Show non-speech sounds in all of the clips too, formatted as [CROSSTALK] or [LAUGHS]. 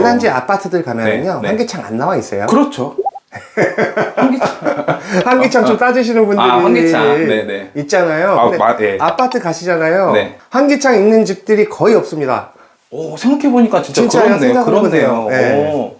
대단지 아파트들 가면은요 네, 네. 환기창 안 나와 있어요. 그렇죠. 환기창. 환기창 좀 따지시는 분들이 아, 환기창. 네, 네. 있잖아요. 아, 근데 마- 예. 아파트 가시잖아요. 네. 환기창 있는 집들이 거의 없습니다. 오, 생각해 보니까 진짜 진짜요? 그렇네. 생각해보세요. 그렇네요. 네. 오.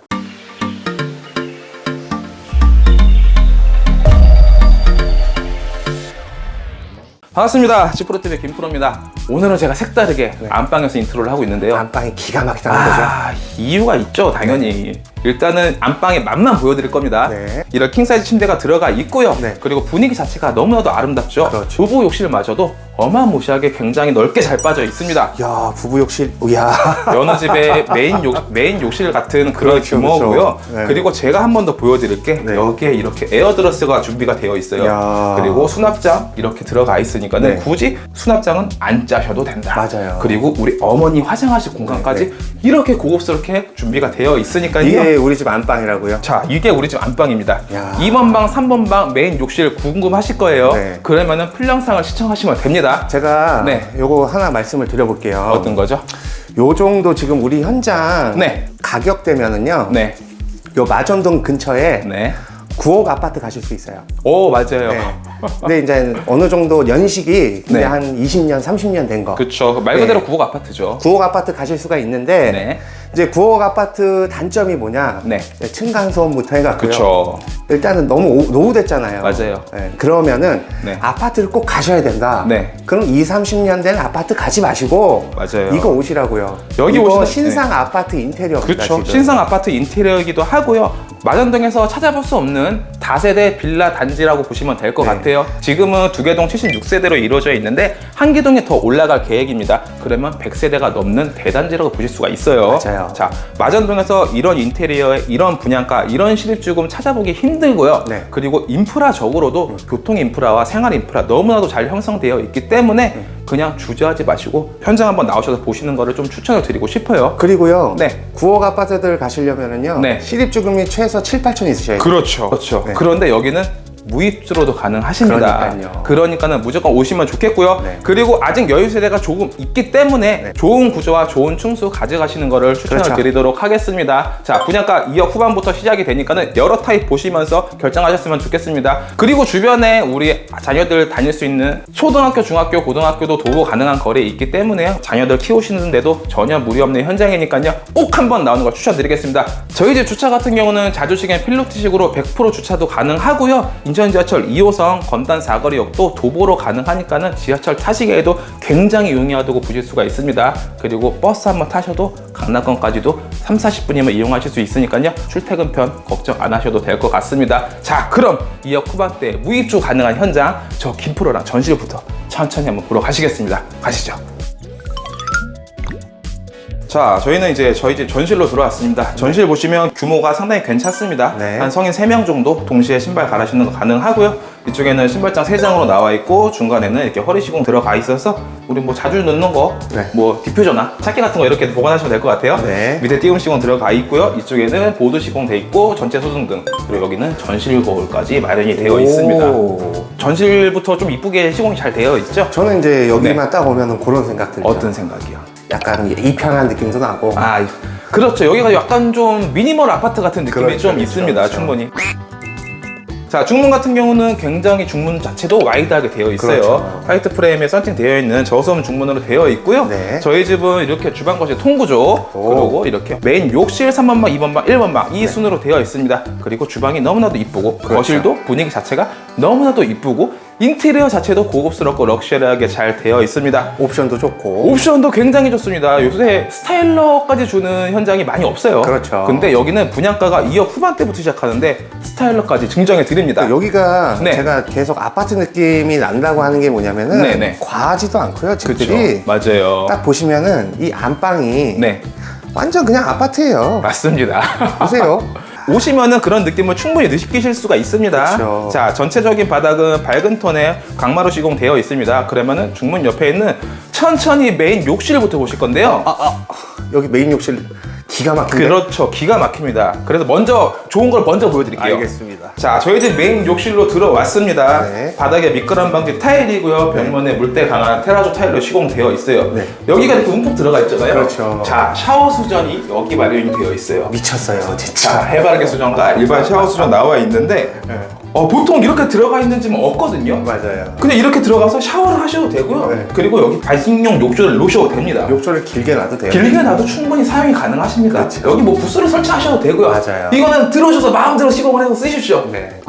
반갑습니다. 지프로TV 김프로입니다. 오늘은 제가 색다르게 안방에서 인트로를 하고 있는데요. 안방이 기가 막히다는 거죠. 아, 이유가 있죠, 당연히. 일단은 안방의 맛만 보여드릴 겁니다. 네. 이런 킹사이즈 침대가 들어가 있고요. 네. 그리고 분위기 자체가 너무나도 아름답죠. 그렇죠. 부부 욕실마저도 어마무시하게 굉장히 넓게 잘 빠져 있습니다. 야 부부 욕실, 이야. [LAUGHS] 여느 집의 메인 욕 메인 욕실 같은 그런 그렇죠, 규모고요. 그렇죠. 네. 그리고 제가 한 번 더 보여드릴 게 네. 여기에 이렇게 에어드러스가 준비가 되어 있어요. 야. 그리고 수납장 이렇게 들어가 있으니까는 네. 굳이 수납장은 안 짜셔도 된다. 맞아요. 그리고 우리 어머니 화장하실 공간까지 네, 이렇게 고급스럽게 준비가 되어 있으니까요. 이게 우리 집 안방이라고요. 자, 이게 우리 집 안방입니다. 야. 2번 방, 3번 방 메인 욕실 궁금하실 거예요. 네. 그러면은 풀 영상을 시청하시면 됩니다. 제가 네. 요거 하나 말씀을 드려볼게요. 어떤 거죠? 요 정도 지금 우리 현장 네. 가격대면은요. 네. 요 마전동 근처에 네. 9억 아파트 가실 수 있어요. 오, 맞아요. 네. [LAUGHS] 근데 이제 어느 정도 연식이 근데 네. 한 20년, 30년 된 거. 그쵸. 말 그대로 네. 구옥 아파트죠. 9억 아파트 가실 수가 있는데 네. 이제 9억 아파트 단점이 뭐냐? 네. 층간 소음부터 해갖고요. 그쵸. 일단은 너무 오- 노후됐잖아요. 맞아요. 네, 그러면은 네. 아파트를 꼭 가셔야 된다. 네. 그럼 2, 30년 된 아파트 가지 마시고 맞아요. 이거 오시라고요. 여기 이거 오시면- 신상 아파트 인테리어입니다. 그쵸. 지금. 신상 아파트 인테리어이기도 하고요. 마전동에서 찾아볼 수 없는 다세대 빌라 단지라고 보시면 될 것 네. 같아요. 지금은 두개동 76세대로 이루어져 있는데 한 개동이 더 올라갈 계획입니다. 그러면 100세대가 넘는 대단지라고 보실 수가 있어요. 맞아요. 자, 마전동에서 이런 인테리어의 이런 분양가, 이런 시립 조금 찾아보기 힘들고요. 네. 그리고 인프라적으로도 교통 인프라와 생활 인프라 너무나도 잘 형성되어 있기 때문에 네. 그냥 주저하지 마시고 현장 한번 나오셔서 보시는 거를 좀 추천을 드리고 싶어요. 그리고요. 네. 9억 아파트들 가시려면은요. 네. 실입주금이 최소 7, 8천 있으셔야 돼요. 그렇죠. 그렇죠. 네. 그런데 여기는 무입주로도 가능하십니다. 그러니까요. 그러니까는 무조건 오시면 좋겠고요. 네. 그리고 아직 여유 세대가 조금 있기 때문에 네. 좋은 구조와 좋은 층수 가져가시는 거를 추천을 그렇죠. 드리도록 하겠습니다. 자, 분양가 2억 후반부터 시작이 되니까는 여러 타입 보시면서 결정하셨으면 좋겠습니다. 그리고 주변에 우리 자녀들 다닐 수 있는 초등학교, 중학교, 고등학교도 도보 가능한 거리에 있기 때문에 자녀들 키우시는데도 전혀 무리 없는 현장이니까요. 꼭 한번 나오는 걸 추천드리겠습니다. 저희 집 주차 같은 경우는 자주식엔 필로티식으로 100% 주차도 가능하고요. 인천 지하철 2호선 건단 사거리역도 도보로 가능하니까는 지하철 타시기에도 굉장히 용이하다고 보실 수가 있습니다. 그리고 버스 한번 타셔도 강남권까지도 3, 40분이면 이용하실 수 있으니까요. 출퇴근 편 걱정 안 하셔도 될 것 같습니다. 자, 그럼 2억 후반대 무입주 가능한 현장 저 김프로랑 전실부터 천천히 한번 보러 가시겠습니다. 가시죠. 자, 저희는 이제 저희 집 전실로 들어왔습니다. 전실 보시면 규모가 상당히 괜찮습니다. 네. 한 성인 3명 정도 동시에 신발 갈아 신는 거 가능하고요. 이쪽에는 신발장 3장으로 나와 있고 중간에는 이렇게 허리 시공 들어가 있어서 우리 뭐 자주 넣는 거, 네. 뭐 디퓨저나 차키 같은 거 이렇게 보관하시면 될 것 같아요. 네. 밑에 띄움 시공 들어가 있고요. 이쪽에는 보드 시공 돼 있고 전체 소등등 그리고 여기는 전실 거울까지 마련이 되어 있습니다. 오. 전실부터 좀 이쁘게 시공이 잘 되어 있죠? 저는 이제 여기만 네. 딱 오면은 그런 생각 들죠. 어떤 생각이요? 약간 이편한 느낌도 나고. 아, 그렇죠. 여기가 약간 좀 미니멀 아파트 같은 느낌이 그렇죠, 좀 그렇죠, 있습니다. 그렇죠. 충분히. 자, 중문 같은 경우는 굉장히 중문 자체도 와이드하게 되어 있어요. 그렇죠. 화이트 프레임에 썬팅 되어 있는 저소음 중문으로 되어 있고요. 네. 저희 집은 이렇게 주방 거실 통구조, 오. 그리고 이렇게 메인 욕실 3번 방, 2번 방, 1번 방 네. 이 순으로 되어 있습니다. 그리고 주방이 너무나도 이쁘고 그렇죠. 거실도 분위기 자체가 너무나도 이쁘고 인테리어 자체도 고급스럽고 럭셔리하게 잘 되어 있습니다. 옵션도 좋고. 옵션도 굉장히 좋습니다. 요새 스타일러까지 주는 현장이 많이 없어요. 그렇죠. 근데 여기는 분양가가 2억 후반대부터 시작하는데 스타일러까지 증정해 드립니다. 여기가 네. 제가 계속 아파트 느낌이 난다고 하는 게 뭐냐면은 네네. 과하지도 않고요. 그렇죠. 집들이 맞아요. 딱 보시면은 이 안방이 네, 완전 그냥 아파트예요. 맞습니다. 보세요. [LAUGHS] 오시면은 그런 느낌을 충분히 느끼실 수가 있습니다. 그렇죠. 자, 전체적인 바닥은 밝은 톤의 강마루 시공되어 있습니다. 그러면은 중문 옆에 있는 천천히 메인 욕실부터 보실 건데요. 아, 아, 여기 메인 욕실 기가 막힌데. 그렇죠. 기가 막힙니다. 그래서 먼저 좋은 걸 먼저 보여드릴게요. 알겠습니다. 자, 저희 집 메인 욕실로 들어왔습니다. 네. 바닥에 미끄럼 방지 타일이고요. 벽면에 물때 강한 테라조 타일로 시공되어 있어요. 네. 여기가 이렇게 움푹 들어가 있잖아요. 그렇죠. 자, 샤워 수전이 여기 마련이 되어 있어요. 미쳤어요, 자, 진짜. 해바라기 수전과 일반 샤워 수전 나와 있는데 네. 어, 보통 이렇게 들어가 있는 집은 없거든요. 맞아요. 그냥 이렇게 들어가서 샤워를 하셔도 되고요. 네. 그리고 여기 반신용 욕조를 놓으셔도 됩니다. 욕조를 길게 놔도 돼요. 길게 놔도 충분히 사용이 가능하십니다. 그렇죠. 여기 뭐 부스를 설치하셔도 되고요. 맞아요. 이거는 들어오셔서 마음대로 시공을 해서 쓰십시오. 네.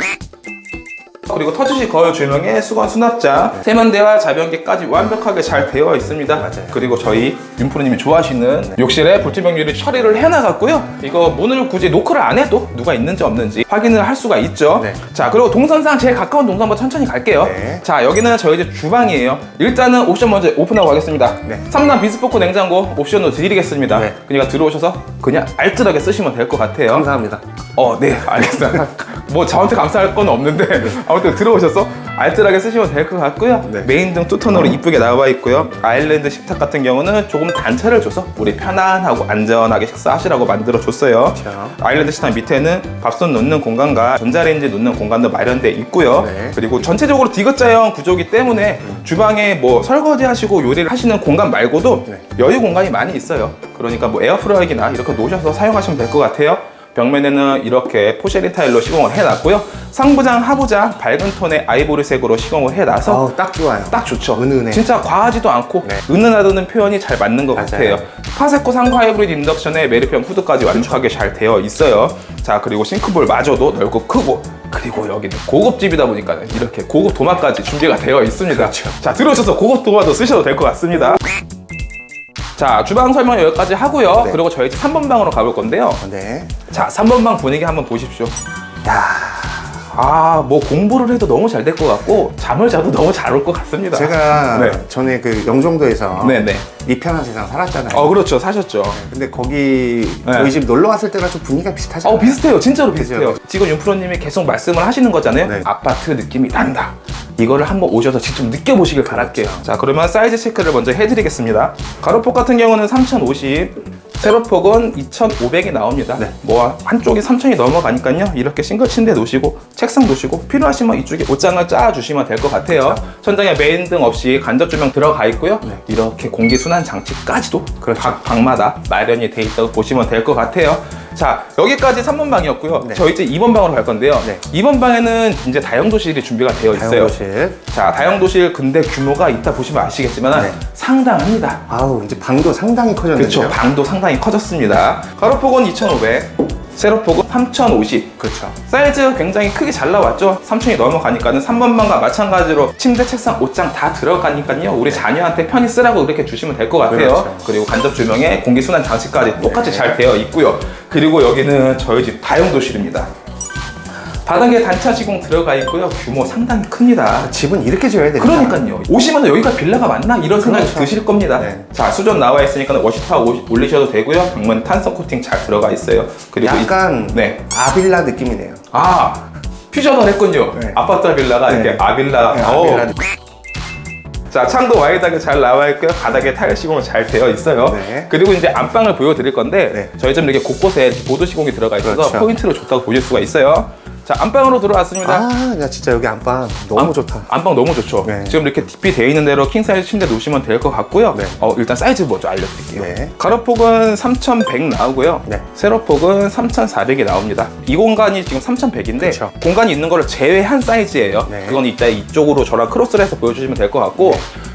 그리고 터치식 거울 조명에 수건 수납장, 세면대와 자변기까지 완벽하게 잘 되어 있습니다. 맞아요. 그리고 저희 윤프로님이 좋아하시는 욕실에 불투명 유리 처리를 해놔갔고요. 이거 문을 굳이 노크를 안 해도 누가 있는지 없는지 확인을 할 수가 있죠. 네. 자 그리고 동선상 제일 가까운 동선 한번 천천히 갈게요. 네. 자 여기는 저희 집 주방이에요. 일단은 옵션 먼저 오픈하고 가겠습니다. 네. 3단 비스포크 냉장고 옵션으로 드리겠습니다. 네. 그러니까 들어오셔서 그냥 알뜰하게 쓰시면 될 것 같아요. 감사합니다. 어, 네, 알겠습니다. [LAUGHS] 뭐 저한테 감사할 건 없는데 [LAUGHS] 아무튼 들어오셔서 알뜰하게 쓰시면 될 것 같고요. 네. 메인 등 투톤으로 이쁘게 나와 있고요. 아일랜드 식탁 같은 경우는 조금 단차를 줘서 우리 편안하고 안전하게 식사하시라고 만들어 줬어요. 그렇죠. 아일랜드 식탁 밑에는 밥솥 놓는 공간과 전자레인지 놓는 공간도 마련돼 있고요. 네. 그리고 전체적으로 디귿자형 구조기 때문에 주방에 뭐 설거지 하시고 요리를 하시는 공간 말고도 네. 여유 공간이 많이 있어요. 그러니까 뭐 에어프라이기나 이렇게 놓으셔서 사용하시면 될 것 같아요. 벽면에는 이렇게 포쉐린 타일로 시공을 해놨고요. 상부장, 하부장 밝은 톤의 아이보리색으로 시공을 해놔서 어우, 딱 좋아요. 딱 좋죠. 은은해. 진짜 과하지도 않고 네. 은은하다는 표현이 잘 맞는 것 맞아요. 같아요. 파세코 상부 하이브리드 인덕션에 메리평 후드까지 완벽하게 잘 되어 있어요. 자 그리고 싱크볼 마저도 넓고 크고 그리고 여기는 고급집이다 보니까 이렇게 고급 도마까지 준비가 되어 있습니다. 그렇죠. 자 들어오셔서 고급 도마도 쓰셔도 될 것 같습니다. 자 주방 설명 여기까지 하고요. 네. 그리고 저희 집 3번 방으로 가볼 건데요. 네. 자 3번 방 분위기 한번 보십시오. 야, 아 뭐 공부를 해도 너무 잘 될 것 같고 잠을 자도 [LAUGHS] 너무 잘 올 것 같습니다. 제가 네. 전에 그 영종도에서 네 네. 이 편한 세상 살았잖아요. 어 그렇죠 사셨죠. 근데 거기 네. 저희 집 놀러 왔을 때랑 좀 분위기가 비슷하잖아요. 어 비슷해요 진짜로 비슷해요 그죠? 지금 윤프로님이 계속 말씀을 하시는 거잖아요 네. 아파트 느낌이 난다 이거를 한번 오셔서 직접 느껴보시길 바랄게요 자 그러면 사이즈 체크를 먼저 해드리겠습니다 가로폭 같은 경우는 3050 세로폭은 2500이 나옵니다 네. 뭐 한쪽이 3000이 넘어가니까요 이렇게 싱글 침대 놓으시고 책상 놓으시고 필요하시면 이쪽에 옷장을 짜주시면 될 것 같아요 그렇죠. 천장에 메인 등 없이 간접 조명 들어가 있고요 네. 이렇게 공기 순환 장치까지도 그렇죠. 각 방마다 마련이 돼 있다고 보시면 될 것 같아요. 자 여기까지 3번 방이었고요. 네. 저희 이제 2번 방으로 갈 건데요. 네. 2번 방에는 이제 다용도실이 준비가 되어 있어요. 다용도실. 자 다용도실 근데 규모가 있다 보시면 아시겠지만 네. 상당합니다. 아우, 이제 방도 상당히 커졌는데요. 그렇죠. 방도 상당히 커졌습니다. 가로폭은 2,500, 세로폭은 3,050. 그렇죠. 사이즈 굉장히 크게 잘 나왔죠. 3층이 넘어가니까는 3번 방과 마찬가지로 침대, 책상, 옷장 다 들어가니까요. 우리 자녀한테 편히 쓰라고 그렇게 주시면 될 것 같아요. 그렇죠. 그리고 간접 조명에 공기 순환 장치까지 똑같이 네. 잘 되어 있고요. 그리고 여기는 저희 집 다용도실입니다. 바닥에 단차 시공 들어가 있고요. 규모 상당히 큽니다. 집은 이렇게 지어야 됩니다. 그러니까요. 오시면 여기가 빌라가 맞나 이런 생각이 그렇죠. 드실 겁니다. 네. 자 수전 나와 있으니까 워시타 오- 올리셔도 되고요. 벽면 탄성 코팅 잘 들어가 있어요. 그리고 이- 약간 네. 아빌라 느낌이네요. 아 퓨전을 했군요. 네. 아파트 빌라가 네. 이렇게 아빌라. 네, 어. 아빌라. 자 창도 와이드하게 잘 나와 있고요. 바닥에 타일 시공은 잘 되어 있어요. 네. 그리고 이제 안방을 보여드릴 건데 네. 저희 집 이렇게 곳곳에 보드 시공이 들어가 있어서 그렇죠. 포인트를 줬다고 보실 수가 있어요. 자 안방으로 들어왔습니다. 아, 나 진짜 여기 안방 너무 안- 좋다. 안방 너무 좋죠. 네. 지금 이렇게 DP 되어 있는 대로 킹 사이즈 침대 놓으시면 될 것 같고요. 네. 어, 일단 사이즈 먼저 알려드릴게요. 네. 가로폭은 3,100 나오고요. 네. 세로폭은 3,400이 나옵니다. 이 공간이 지금 3,100인데 그쵸. 공간이 있는 거를 제외한 사이즈예요. 네. 그건 이따 이쪽으로 저랑 크로스를 해서 보여주시면 될 것 같고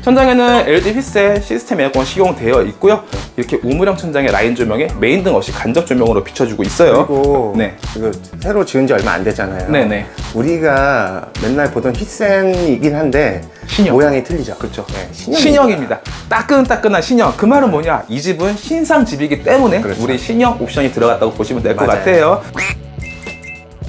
천장에는 LG 휘세 시스템 에어컨 시공되어 있고요. 이렇게 우물형 천장에 라인 조명에 메인 등 없이 간접 조명으로 비춰주고 있어요. 그리고 네. 이거 새로 지은 지 얼마 안 됐잖아요. 네네. 우리가 맨날 보던 휘센이긴 한데 신형. 모양이 틀리죠. 그렇죠. 네, 신형입니다. 신형입니다. 따끈따끈한 신형. 그 말은 뭐냐? 이 집은 신상 집이기 때문에 그렇죠. 우리 신형 옵션이 들어갔다고 보시면 될 것 맞아요. 같아요.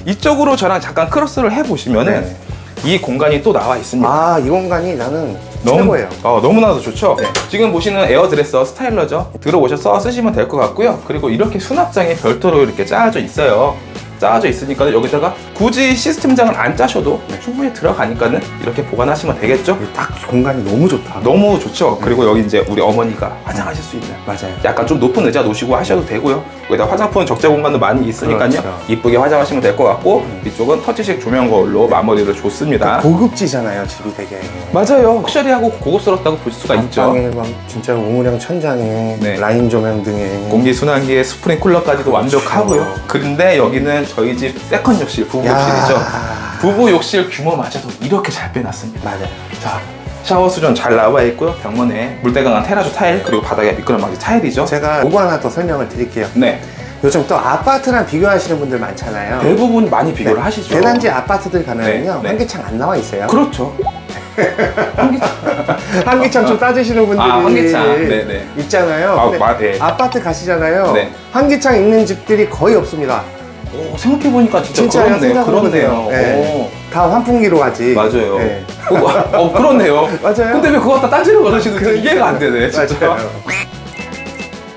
이쪽으로 저랑 잠깐 크로스를 해보시면은 네. 이 공간이 또 나와 있습니다. 아, 이 공간이 나는 너무, 최고예요. 어, 너무나도 좋죠? 네. 지금 보시는 에어드레서 스타일러죠? 들어오셔서 쓰시면 될 것 같고요. 그리고 이렇게 수납장이 별도로 이렇게 짜져 있어요. 짜져 있으니까 여기다가 굳이 시스템장을 안 짜셔도 충분히 들어가니까는 이렇게 보관하시면 되겠죠? 딱 공간이 너무 좋다. 너무 좋죠. 그리고 여기 이제 우리 어머니가 화장하실 수 있는 맞아요. 약간 좀 높은 의자 놓으시고 하셔도 되고요. 여기다 화장품 적재 공간도 많이 있으니까요. 그렇죠. 이쁘게 화장하시면 될 것 같고 이쪽은 터치식 조명 거울로 마무리를 줬습니다. 고급지잖아요, 집이 되게. 맞아요. 럭셔리하고 고급스럽다고 볼 수가 있죠. 막 진짜 우물형 천장에 네. 라인 조명 등에 공기 순환기에 스프링 쿨러까지도 완벽하고요. 근데 여기는 저희 집 세컨 욕실, 부부 야. 욕실이죠. 부부 욕실 규모마저도 이렇게 잘 빼놨습니다. 맞아요. 자, 샤워 수전 잘 나와 있고요. 벽면에 물때 강한 테라조 타일 그리고 바닥에 미끄럼막이 타일이죠. 제가 요거 하나 더 설명을 드릴게요. 네, 요즘 또 아파트랑 비교하시는 분들 많잖아요. 대부분 많이 비교를 하시죠. 네. 대단지 아파트들 가면은요 네, 네. 환기창 안 나와 있어요. 그렇죠. [LAUGHS] 환기창 좀 따지시는 분들이 아, 환기창. 네, 네. 있잖아요. 아, 마- 네. 아파트 가시잖아요. 네. 환기창 있는 집들이 거의 없습니다. 오, 생각해보니까 진짜? 그렇네요. 생각해보네요. 그렇네요. 네. 다 환풍기로 가지. 맞아요. 네. 어, 어, 그렇네요. [LAUGHS] 맞아요. 근데 왜 그거 갖다 딴지를 걸으시는지 그러니까요. 이해가 안 되네, 진짜. 맞아요.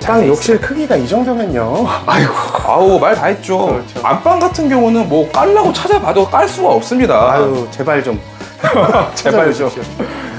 딱 욕실 크기가 이 정도면요. [LAUGHS] 아이고, 아우 말 다 했죠. 그렇죠. 안방 같은 경우는 뭐 깔라고 찾아봐도 깔 수가 없습니다. 아유 제발 좀 [LAUGHS] 제발 좀.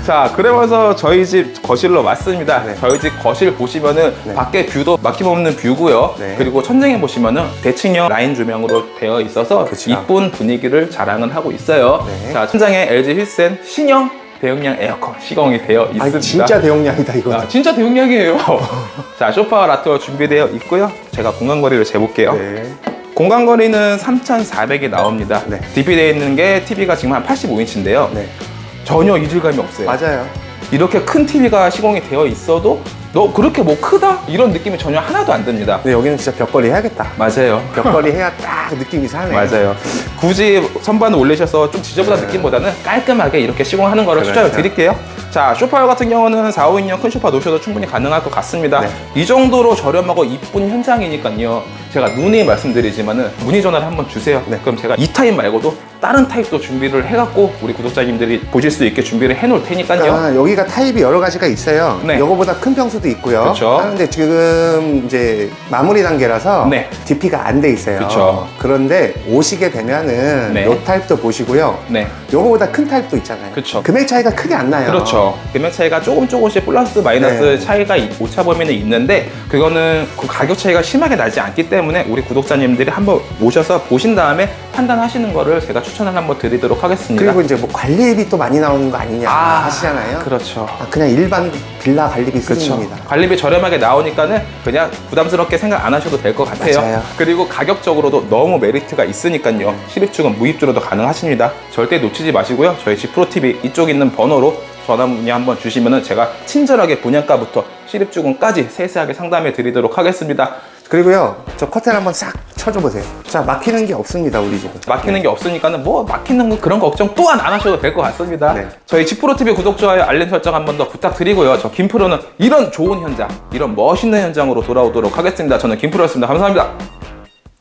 자, 그러면서 저희 집 거실로 왔습니다. 네. 저희 집 거실 보시면은 네. 밖에 뷰도 막힘없는 뷰고요. 네. 그리고 천장에 보시면은 대칭형 라인 조명으로 되어 있어서 그쵸. 이쁜 분위기를 자랑을 하고 있어요. 네. 자, 천장에 LG 힐센 신형 대용량 에어컨 시공이 되어 있습니다. 아니 진짜 대용량이다 이거. 아, 진짜 대용량이에요. [LAUGHS] 자, 소파 라트가 준비되어 있고요. 제가 공간거리를 재볼게요. 네. 공간거리는 3,400이 나옵니다. 네. DP 되어 있는 게 TV가 지금 한 85인치인데요. 네. 전혀 이질감이 없어요. 맞아요. 이렇게 큰 TV가 시공이 되어 있어도 너 그렇게 뭐 크다? 이런 느낌이 전혀 하나도 안 듭니다. 근데 여기는 진짜 벽걸이 해야겠다. 맞아요. 벽걸이 해야 딱 느낌이 사네. 맞아요. 굳이 선반을 올리셔서 좀 지저분한 느낌보다는 깔끔하게 이렇게 시공하는 거를 그렇죠. 추천을 드릴게요. 자, 쇼파 같은 경우는 4, 5인용 큰 쇼파 놓으셔도 충분히 가능할 것 같습니다. 네. 이 정도로 저렴하고 이쁜 현장이니까요. 제가 누누이 말씀드리지만은 문의 전화를 한번 주세요. 네. 그럼 제가 이 타입 말고도 다른 타입도 준비를 해갖고 우리 구독자님들이 보실 수 있게 준비를 해놓을 테니까요. 아, 여기가 타입이 여러 가지가 있어요. 네. 이거보다 큰 평수도 있고요. 그쵸. 하는데 지금 이제 마무리 단계라서 네. DP가 안 돼 있어요. 그쵸. 그런데 오시게 되면은 네. 요 타입도 보시고요. 네. 요거보다 큰 타입도 있잖아요. 그쵸. 금액 차이가 크게 안 나요. 그렇죠. 금액 차이가 조금 조금씩 플러스 마이너스 네. 차이가 이- 오차 범위는 있는데 그거는 그 가격 차이가 심하게 나지 않기 때문에 우리 구독자님들이 한번 오셔서 보신 다음에 판단하시는 거를 제가 추천을 한번 드리도록 하겠습니다. 그리고 이제 뭐 관리비 또 많이 나오는 거 아니냐 아, 하시잖아요. 그렇죠. 아, 그냥 일반 빌라 관리비 그렇죠. 수준입니다. 관리비 저렴하게 나오니까는 그냥 부담스럽게 생각 안 하셔도 될 것 같아요. 맞아요. 그리고 가격적으로도 너무 메리트가 있으니까요. 실입주금 무입주로도 가능하십니다. 절대 놓치지 마시고요. 저희 지프로TV 이쪽 있는 번호로 전화 문의 한번 주시면은 제가 친절하게 분양가부터 실입주금까지 세세하게 상담해 드리도록 하겠습니다. 그리고요, 저 커튼 한번 싹 쳐줘 보세요. 자, 막히는 게 없습니다, 우리 집은. 막히는 게 없으니까는 뭐 막히는 거 그런 걱정 또한 안 하셔도 될 것 같습니다. 네. 저희 지프로TV 구독, 좋아요, 알림 설정 한 번 더 부탁드리고요. 저 김프로는 이런 좋은 현장, 이런 멋있는 현장으로 돌아오도록 하겠습니다. 저는 김프로였습니다. 감사합니다.